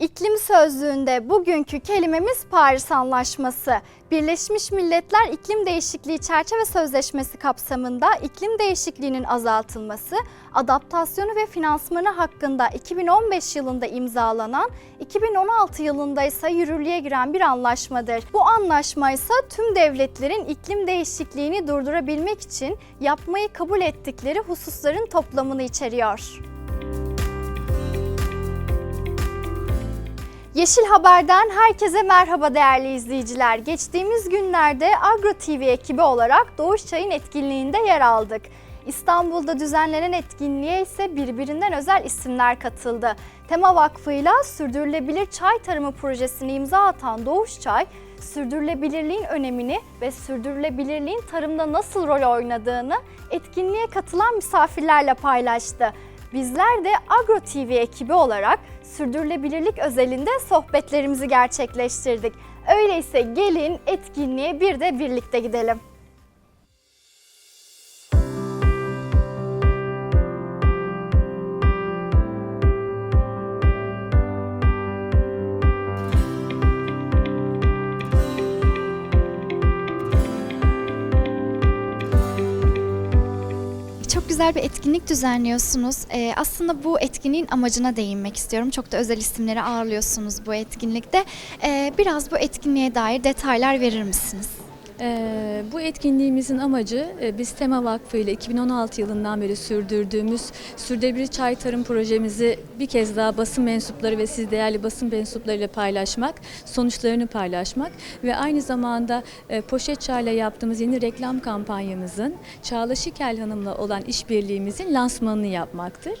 İklim sözlüğünde bugünkü kelimemiz Paris Anlaşması. Birleşmiş Milletler İklim Değişikliği Çerçeve Sözleşmesi kapsamında iklim değişikliğinin azaltılması, adaptasyonu ve finansmanı hakkında 2015 yılında imzalanan, 2016 yılında ise yürürlüğe giren bir anlaşmadır. Bu anlaşma ise tüm devletlerin iklim değişikliğini durdurabilmek için yapmayı kabul ettikleri hususların toplamını içeriyor. Yeşil Haber'den herkese merhaba değerli izleyiciler. Geçtiğimiz günlerde Agro TV ekibi olarak Doğuş Çay'ın etkinliğinde yer aldık. İstanbul'da düzenlenen etkinliğe ise birbirinden özel isimler katıldı. Tema Vakfı'yla Sürdürülebilir Çay Tarımı projesini imza atan Doğuş Çay, sürdürülebilirliğin önemini ve sürdürülebilirliğin tarımda nasıl rol oynadığını etkinliğe katılan misafirlerle paylaştı. Bizler de Agro TV ekibi olarak sürdürülebilirlik özelinde sohbetlerimizi gerçekleştirdik. Öyleyse gelin etkinliğe bir de birlikte gidelim. Güzel bir etkinlik düzenliyorsunuz. Ee, aslında bu etkinliğin amacına değinmek istiyorum. Çok da özel isimleri ağırlıyorsunuz bu etkinlikte. Ee, biraz bu etkinliğe dair detaylar verir misiniz? Ee, bu etkinliğimizin amacı e, biz Tema Vakfı ile 2016 yılından beri sürdürdüğümüz Sürdürülebilir Çay Tarım projemizi bir kez daha basın mensupları ve siz değerli basın mensupları ile paylaşmak, sonuçlarını paylaşmak ve aynı zamanda e, Poşet Çay'la yaptığımız yeni reklam kampanyamızın Çağla Şikel Hanım'la olan işbirliğimizin lansmanını yapmaktır.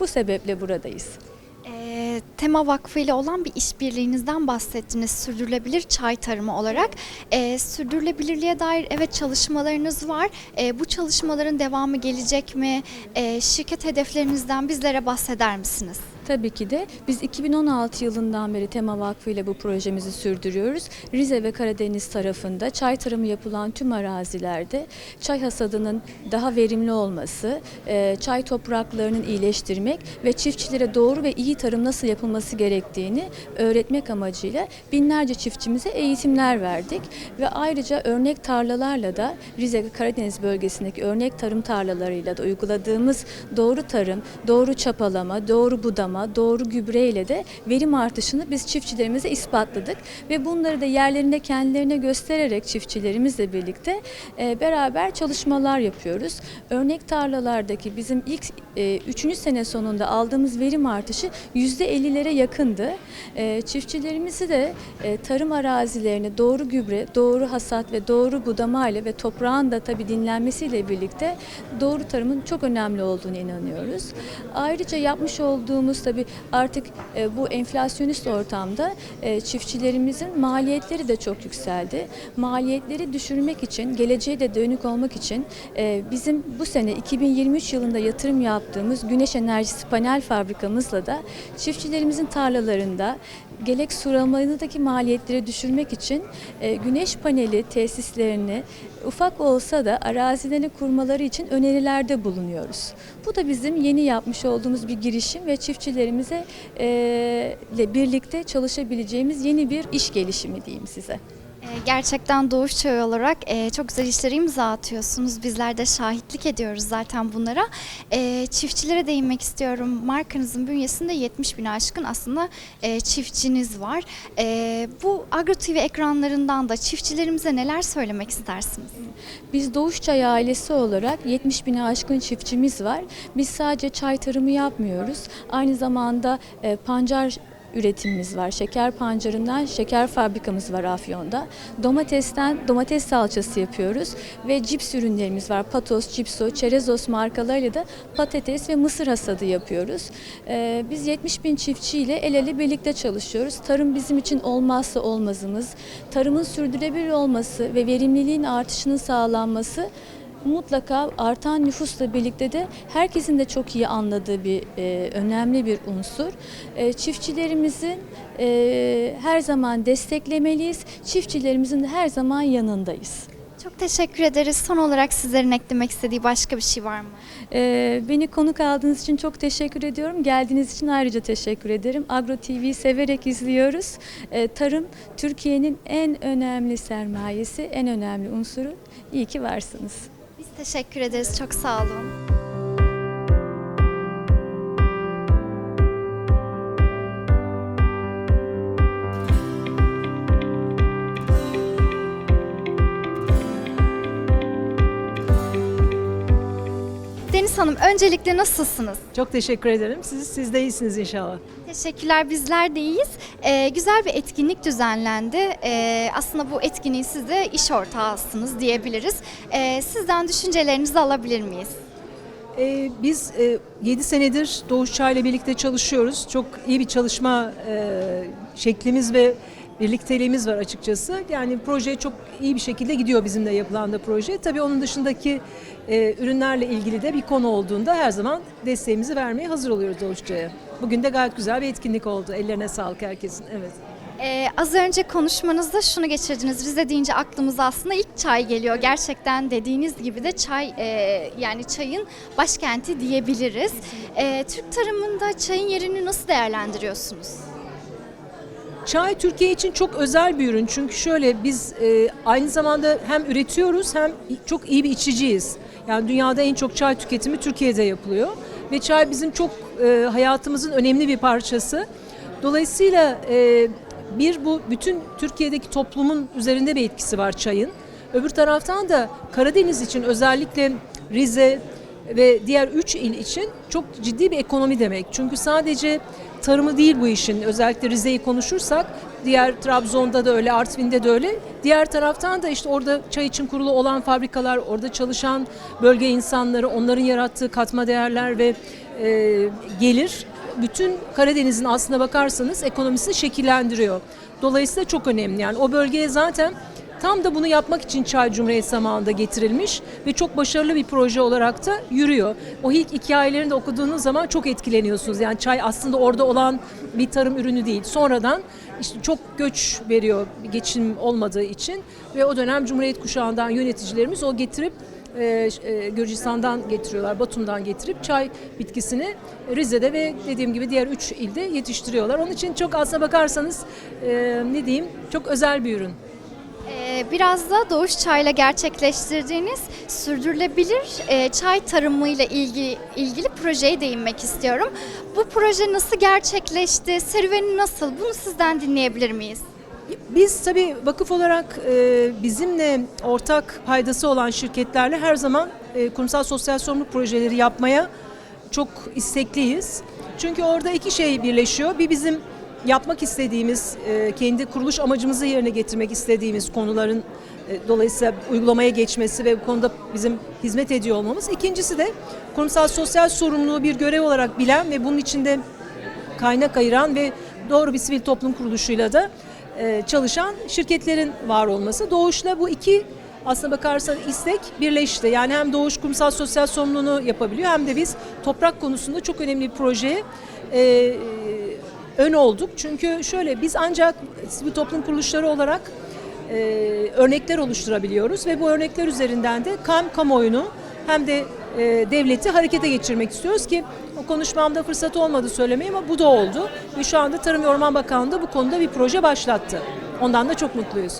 Bu sebeple buradayız. Ee, Tema Vakfı ile olan bir işbirliğinizden bahsettiniz sürdürülebilir çay tarımı olarak. Ee, sürdürülebilirliğe dair evet çalışmalarınız var. Ee, bu çalışmaların devamı gelecek mi? Ee, şirket hedeflerinizden bizlere bahseder misiniz? Tabii ki de biz 2016 yılından beri Tema Vakfı ile bu projemizi sürdürüyoruz. Rize ve Karadeniz tarafında çay tarımı yapılan tüm arazilerde çay hasadının daha verimli olması, e, çay topraklarının iyileştirmek ve çiftçilere doğru ve iyi tarım nasıl yapılması gerektiğini öğretmek amacıyla binlerce çiftçimize eğitimler verdik ve ayrıca örnek tarlalarla da Rize ve Karadeniz bölgesindeki örnek tarım tarlalarıyla da uyguladığımız doğru tarım, doğru çapalama, doğru budama, doğru gübre ile de verim artışını biz çiftçilerimize ispatladık ve bunları da yerlerinde kendilerine göstererek çiftçilerimizle birlikte e, beraber çalışmalar yapıyoruz. Örnek tarlalardaki bizim ilk 3. sene sonunda aldığımız verim artışı %50'lere yakındı. E, çiftçilerimizi de e, tarım arazilerini doğru gübre, doğru hasat ve doğru budama ile ve toprağın da tabii dinlenmesiyle birlikte doğru tarımın çok önemli olduğunu inanıyoruz. Ayrıca yapmış olduğumuz tabii artık e, bu enflasyonist ortamda e, çiftçilerimizin maliyetleri de çok yükseldi. Maliyetleri düşürmek için, geleceğe de dönük olmak için e, bizim bu sene 2023 yılında yatırım yaptığımız güneş enerjisi panel fabrikamızla da çiftçilerimizin tarlalarında gerek sulamadaki maliyetleri düşürmek için e, güneş paneli tesislerini ufak olsa da arazilerini kurmaları için önerilerde bulunuyoruz. Bu da bizim yeni yapmış olduğumuz bir girişim ve çiftçilerimize e, birlikte çalışabileceğimiz yeni bir iş gelişimi diyeyim size. Ee, Gerçekten Doğuş Çay olarak e, çok güzel işlere imza atıyorsunuz. Bizler de şahitlik ediyoruz zaten bunlara. E, Çiftçilere değinmek istiyorum. Markanızın bünyesinde 70 bin aşkın aslında e, çiftçiniz var. E, Bu Agro TV ekranlarından da çiftçilerimize neler söylemek istersiniz? Biz Doğuş Çay ailesi olarak 70 bine aşkın çiftçimiz var. Biz sadece çay tarımı yapmıyoruz. Aynı zamanda e, pancar üretimimiz var. Şeker pancarından şeker fabrikamız var Afyon'da. Domatesten domates salçası yapıyoruz ve cips ürünlerimiz var. Patos, Cipso, Çerezos markalarıyla da patates ve mısır hasadı yapıyoruz. Ee, biz 70 bin çiftçiyle el ele birlikte çalışıyoruz. Tarım bizim için olmazsa olmazımız. Tarımın sürdürülebilir olması ve verimliliğin artışının sağlanması mutlaka artan nüfusla birlikte de herkesin de çok iyi anladığı bir e, önemli bir unsur. E, çiftçilerimizin e, her zaman desteklemeliyiz. Çiftçilerimizin de her zaman yanındayız. Çok teşekkür ederiz. Son olarak sizlerin eklemek istediği başka bir şey var mı? Ee, beni konuk aldığınız için çok teşekkür ediyorum. Geldiğiniz için ayrıca teşekkür ederim. Agro TV'yi severek izliyoruz. Ee, tarım Türkiye'nin en önemli sermayesi, en önemli unsuru. İyi ki varsınız. Biz teşekkür ederiz. Çok sağ olun. Hanım öncelikle nasılsınız? Çok teşekkür ederim. Siz, siz de iyisiniz inşallah. Teşekkürler bizler de iyiyiz. Ee, güzel bir etkinlik düzenlendi. Ee, aslında bu etkinliğin siz de iş ortağısınız diyebiliriz. Ee, sizden düşüncelerinizi alabilir miyiz? Ee, biz e, 7 senedir Doğuş Çağ ile birlikte çalışıyoruz. Çok iyi bir çalışma e, şeklimiz ve birlikteliğimiz var açıkçası. Yani proje çok iyi bir şekilde gidiyor bizimle yapılan da proje. Tabii onun dışındaki e, ürünlerle ilgili de bir konu olduğunda her zaman desteğimizi vermeye hazır oluyoruz Doğuş Çağ'a. Bugün de gayet güzel bir etkinlik oldu. Ellerine sağlık herkesin. Evet. Ee, az önce konuşmanızda şunu geçirdiniz. Rize deyince aklımıza aslında ilk çay geliyor. Gerçekten dediğiniz gibi de çay e, yani çayın başkenti diyebiliriz. Ee, Türk tarımında çayın yerini nasıl değerlendiriyorsunuz? Çay Türkiye için çok özel bir ürün çünkü şöyle biz e, aynı zamanda hem üretiyoruz hem çok iyi bir içiciyiz. Yani dünyada en çok çay tüketimi Türkiye'de yapılıyor ve çay bizim çok e, hayatımızın önemli bir parçası. Dolayısıyla e, bir bu bütün Türkiye'deki toplumun üzerinde bir etkisi var çayın. Öbür taraftan da Karadeniz için özellikle Rize ve diğer üç il için çok ciddi bir ekonomi demek. Çünkü sadece tarımı değil bu işin. Özellikle Rize'yi konuşursak diğer Trabzon'da da öyle, Artvin'de de öyle. Diğer taraftan da işte orada çay için kurulu olan fabrikalar, orada çalışan bölge insanları, onların yarattığı katma değerler ve e, gelir bütün Karadeniz'in aslına bakarsanız ekonomisini şekillendiriyor. Dolayısıyla çok önemli. Yani o bölgeye zaten Tam da bunu yapmak için Çay Cumhuriyet zamanında getirilmiş ve çok başarılı bir proje olarak da yürüyor. O ilk hikayelerini de okuduğunuz zaman çok etkileniyorsunuz. Yani çay aslında orada olan bir tarım ürünü değil. Sonradan işte çok göç veriyor geçim olmadığı için ve o dönem Cumhuriyet kuşağından yöneticilerimiz o getirip e, e, Gürcistan'dan getiriyorlar, Batum'dan getirip çay bitkisini Rize'de ve dediğim gibi diğer üç ilde yetiştiriyorlar. Onun için çok aslına bakarsanız e, ne diyeyim çok özel bir ürün. Ee, Biraz da Doğuş Çay'la gerçekleştirdiğiniz sürdürülebilir e, çay tarımıyla ilgili, ilgili projeye değinmek istiyorum. Bu proje nasıl gerçekleşti, serüveni nasıl? Bunu sizden dinleyebilir miyiz? Biz tabii vakıf olarak e, bizimle ortak paydası olan şirketlerle her zaman e, kurumsal sosyal sorumluluk projeleri yapmaya çok istekliyiz. Çünkü orada iki şey birleşiyor. Bir bizim yapmak istediğimiz, e, kendi kuruluş amacımızı yerine getirmek istediğimiz konuların e, dolayısıyla uygulamaya geçmesi ve bu konuda bizim hizmet ediyor olmamız. İkincisi de kurumsal sosyal sorumluluğu bir görev olarak bilen ve bunun içinde kaynak ayıran ve doğru bir sivil toplum kuruluşuyla da e, çalışan şirketlerin var olması. Doğuş'la bu iki aslına bakarsan istek birleşti. Yani hem Doğuş kurumsal sosyal sorumluluğunu yapabiliyor hem de biz toprak konusunda çok önemli bir projeye e, ön olduk. Çünkü şöyle biz ancak sivil toplum kuruluşları olarak e, örnekler oluşturabiliyoruz ve bu örnekler üzerinden de hem kamuoyunu hem de e, devleti harekete geçirmek istiyoruz ki o konuşmamda fırsat olmadı söylemeye ama bu da oldu. Ve şu anda Tarım ve Orman Bakanlığı bu konuda bir proje başlattı. Ondan da çok mutluyuz.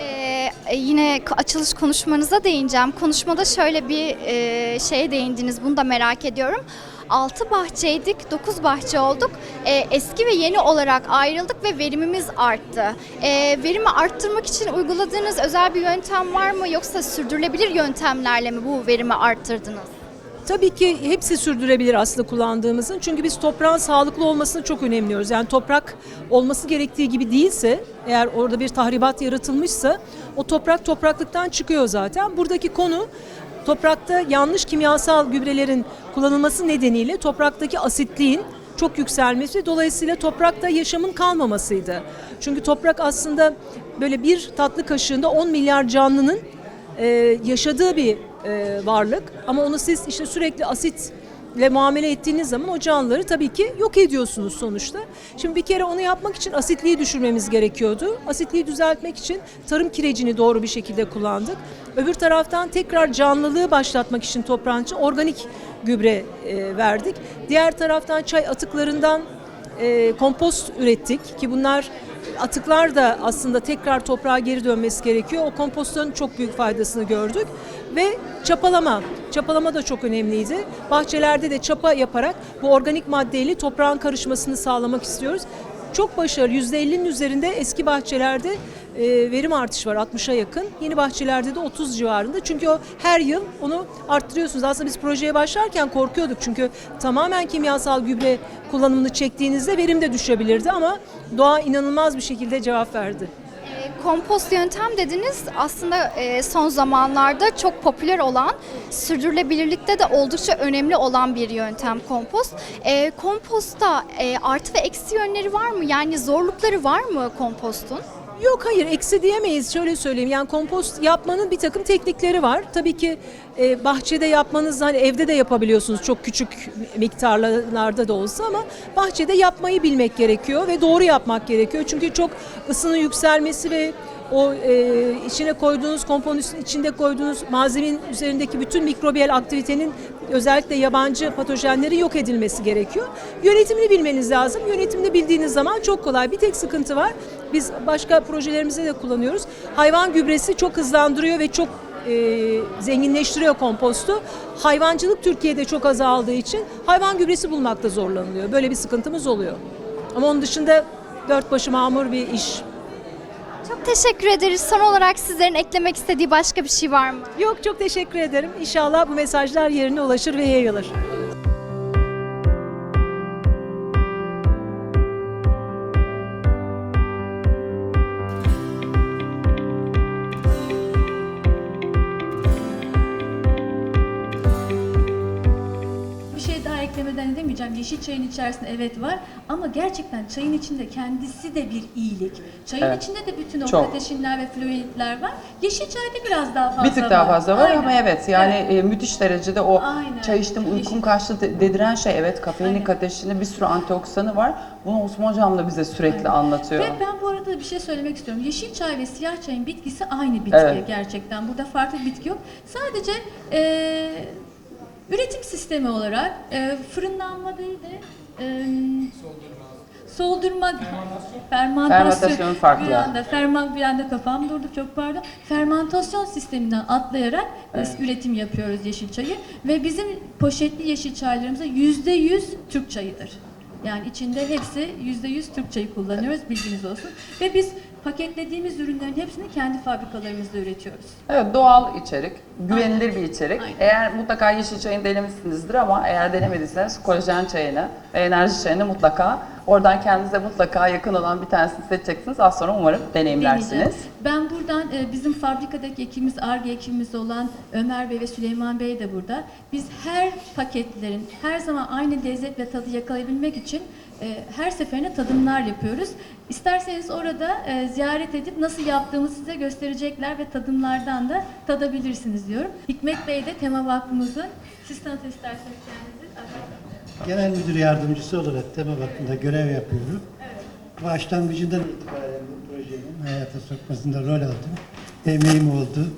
Ee, yine k- açılış konuşmanıza değineceğim. Konuşmada şöyle bir e, şeye değindiniz, bunu da merak ediyorum. 6 bahçeydik, 9 bahçe olduk. Ee, eski ve yeni olarak ayrıldık ve verimimiz arttı. Ee, verimi arttırmak için uyguladığınız özel bir yöntem var mı yoksa sürdürülebilir yöntemlerle mi bu verimi arttırdınız? Tabii ki hepsi sürdürebilir aslında kullandığımızın. Çünkü biz toprağın sağlıklı olmasını çok önemliyoruz. Yani toprak olması gerektiği gibi değilse, eğer orada bir tahribat yaratılmışsa o toprak topraklıktan çıkıyor zaten. Buradaki konu toprakta yanlış kimyasal gübrelerin kullanılması nedeniyle topraktaki asitliğin çok yükselmesi dolayısıyla toprakta yaşamın kalmamasıydı. Çünkü toprak aslında böyle bir tatlı kaşığında 10 milyar canlının e, yaşadığı bir e, varlık ama onu siz işte sürekli asit asitle muamele ettiğiniz zaman o canlıları tabii ki yok ediyorsunuz sonuçta. Şimdi bir kere onu yapmak için asitliği düşürmemiz gerekiyordu. Asitliği düzeltmek için tarım kirecini doğru bir şekilde kullandık. Öbür taraftan tekrar canlılığı başlatmak için toprağın için organik gübre e, verdik. Diğer taraftan çay atıklarından e, kompost ürettik ki bunlar atıklar da aslında tekrar toprağa geri dönmesi gerekiyor. O kompostların çok büyük faydasını gördük ve çapalama. Çapalama da çok önemliydi. Bahçelerde de çapa yaparak bu organik maddeyle toprağın karışmasını sağlamak istiyoruz. Çok başarılı. %50'nin üzerinde eski bahçelerde e, verim artışı var 60'a yakın. Yeni bahçelerde de 30 civarında. Çünkü o her yıl onu arttırıyorsunuz. Aslında biz projeye başlarken korkuyorduk. Çünkü tamamen kimyasal gübre kullanımını çektiğinizde verim de düşebilirdi ama doğa inanılmaz bir şekilde cevap verdi. Kompost yöntem dediniz aslında e, son zamanlarda çok popüler olan, sürdürülebilirlikte de oldukça önemli olan bir yöntem kompost. E, kompostta e, artı ve eksi yönleri var mı? Yani zorlukları var mı kompostun? Yok hayır eksi diyemeyiz şöyle söyleyeyim yani kompost yapmanın bir takım teknikleri var. Tabii ki e, bahçede yapmanız hani evde de yapabiliyorsunuz çok küçük miktarlarda da olsa ama bahçede yapmayı bilmek gerekiyor ve doğru yapmak gerekiyor. Çünkü çok ısının yükselmesi ve o e, içine koyduğunuz kompostin içinde koyduğunuz malzemenin üzerindeki bütün mikrobiyal aktivitenin özellikle yabancı patojenlerin yok edilmesi gerekiyor. Yönetimini bilmeniz lazım. Yönetimini bildiğiniz zaman çok kolay. Bir tek sıkıntı var. Biz başka projelerimizde de kullanıyoruz. Hayvan gübresi çok hızlandırıyor ve çok e, zenginleştiriyor kompostu. Hayvancılık Türkiye'de çok azaldığı için hayvan gübresi bulmakta zorlanılıyor. Böyle bir sıkıntımız oluyor. Ama onun dışında dört başı mamur bir iş. Çok teşekkür ederiz. Son olarak sizlerin eklemek istediği başka bir şey var mı? Yok çok teşekkür ederim. İnşallah bu mesajlar yerine ulaşır ve yayılır. Yeşil çayın içerisinde evet var ama gerçekten çayın içinde kendisi de bir iyilik. Çayın Evet. içinde de bütün o Çok. kateşinler ve flavonoidler var. Yeşil çayda biraz daha fazla Bir tık daha fazla var Aynen. ama evet yani e, müthiş derecede o Aynen. çay içtim uykum Yeşil- kaçtı de- dediren şey evet kafeini Aynen. kateşini bir sürü antioksidanı var. Bunu Osman Hocam da bize sürekli Aynen. anlatıyor. Ve ben bu arada bir şey söylemek istiyorum. Yeşil çay ve siyah çayın bitkisi aynı bitki Evet. gerçekten. Burada farklı bir bitki yok. Sadece eee, üretim sistemi olarak eee, fırınlanma değil de eee, soldurma, fermantasyon, Fermentasyon farklı. Bir anda, ferman, bir anda kafam durdu çok pardon. Fermantasyon sisteminden atlayarak biz üretim yapıyoruz yeşil çayı ve bizim poşetli yeşil çaylarımızda yüzde yüz Türk çayıdır. Yani içinde hepsi yüzde yüz Türk çayı kullanıyoruz bilginiz olsun. Ve biz paketlediğimiz ürünlerin hepsini kendi fabrikalarımızda üretiyoruz. Evet doğal içerik, güvenilir bir içerik. Aynen. Eğer mutlaka yeşil çayını denemişsinizdir ama eğer denemediyseniz kolajen çayını ve enerji çayını mutlaka oradan kendinize mutlaka yakın olan bir tanesini seçeceksiniz. Az sonra umarım deneyimlersiniz. Ben buradan e, bizim fabrikadaki ekibimiz, ARGE ekibimiz olan Ömer Bey ve Süleyman Bey de burada. Biz her paketlerin her zaman aynı lezzet ve tadı yakalayabilmek için e, her seferinde tadımlar yapıyoruz. İsterseniz orada e, ziyaret edip nasıl yaptığımızı size gösterecekler ve tadımlardan da tadabilirsiniz diyorum. Hikmet Bey de Tema Vakfımızın, siz tanıtın isterseniz kendinizi. Genel müdür yardımcısı olarak tema bakımında görev yapıyorum. Başlangıcından itibaren bu projenin hayata sokmasında rol aldım. Emeğim oldu.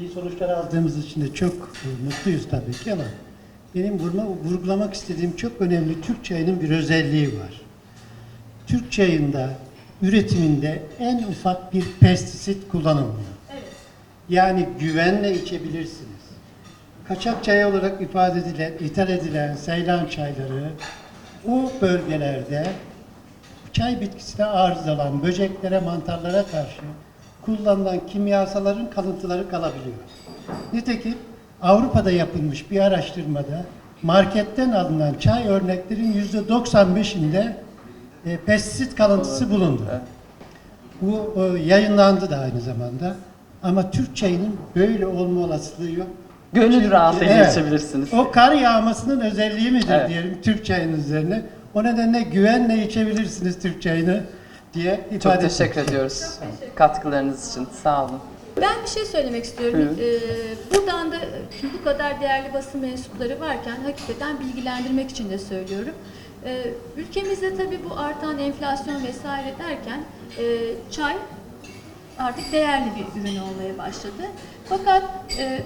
İyi sonuçlar aldığımız için de çok e, mutluyuz tabii ki ama benim vurma, vurgulamak istediğim çok önemli Türk çayının bir özelliği var. Türk çayında üretiminde en ufak bir pestisit kullanılmıyor. Yani güvenle içebilirsiniz. Kaçak çay olarak ifade edilen, ithal edilen Seylan çayları o bölgelerde çay bitkisine arızalan böceklere, mantarlara karşı kullanılan kimyasalların kalıntıları kalabiliyor. Nitekim Avrupa'da yapılmış bir araştırmada marketten alınan çay örneklerin yüzde 95'inde e, pestisit kalıntısı bulundu. Bu e, yayınlandı da aynı zamanda. Ama Türk çayının böyle olma olasılığı yok. Gönül rahatlığıyla Evet. içebilirsiniz. O kar yağmasının özelliği midir Evet. diyelim Türk çayının üzerine. O nedenle güvenle içebilirsiniz Türk çayını diye ifade Çok etmek teşekkür ediyoruz katkılarınız için. Sağ olun. Ben bir şey söylemek istiyorum. Ee, buradan da bu kadar değerli basın mensupları varken hakikaten bilgilendirmek için de söylüyorum. Ee, ülkemizde tabii bu artan enflasyon vesaire derken e, çay artık değerli bir ürün olmaya başladı. Fakat e,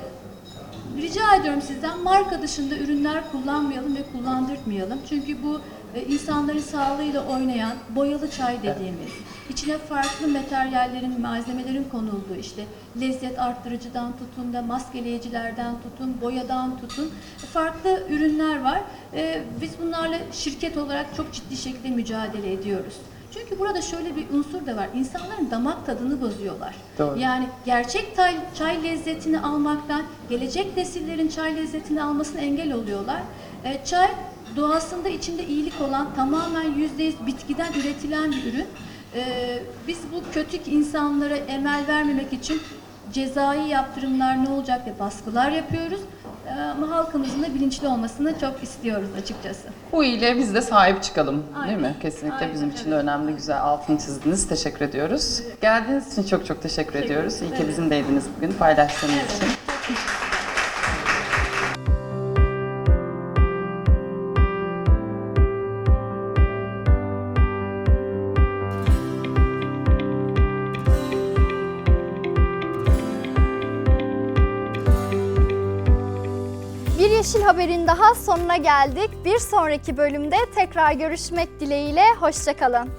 rica ediyorum sizden marka dışında ürünler kullanmayalım ve kullandırtmayalım. Çünkü bu e, insanların sağlığıyla oynayan boyalı çay dediğimiz, içine farklı materyallerin, malzemelerin konulduğu işte lezzet arttırıcıdan tutun da maskeleyicilerden tutun, boyadan tutun farklı ürünler var. E, biz bunlarla şirket olarak çok ciddi şekilde mücadele ediyoruz. Çünkü burada şöyle bir unsur da var. İnsanların damak tadını bozuyorlar. Doğru. Yani gerçek çay, çay lezzetini almaktan, gelecek nesillerin çay lezzetini almasına engel oluyorlar. E, çay doğasında içinde iyilik olan tamamen %100 bitkiden üretilen bir ürün. E, biz bu kötü insanlara emel vermemek için cezai yaptırımlar ne olacak diye baskılar yapıyoruz. E, ama halkımızın da bilinçli olmasını çok istiyoruz açıkçası. Bu ile biz de sahip çıkalım değil Aynen. mi? Kesinlikle Aynen, bizim için de evet. önemli, güzel altını çizdiniz. Teşekkür ediyoruz. Geldiğiniz için çok çok teşekkür, ediyoruz. İyi ki Evet. bizimleydiniz bugün paylaştığınız için. Bir Yeşil Haber'in daha sonuna geldik. Bir sonraki bölümde tekrar görüşmek dileğiyle. Hoşçakalın.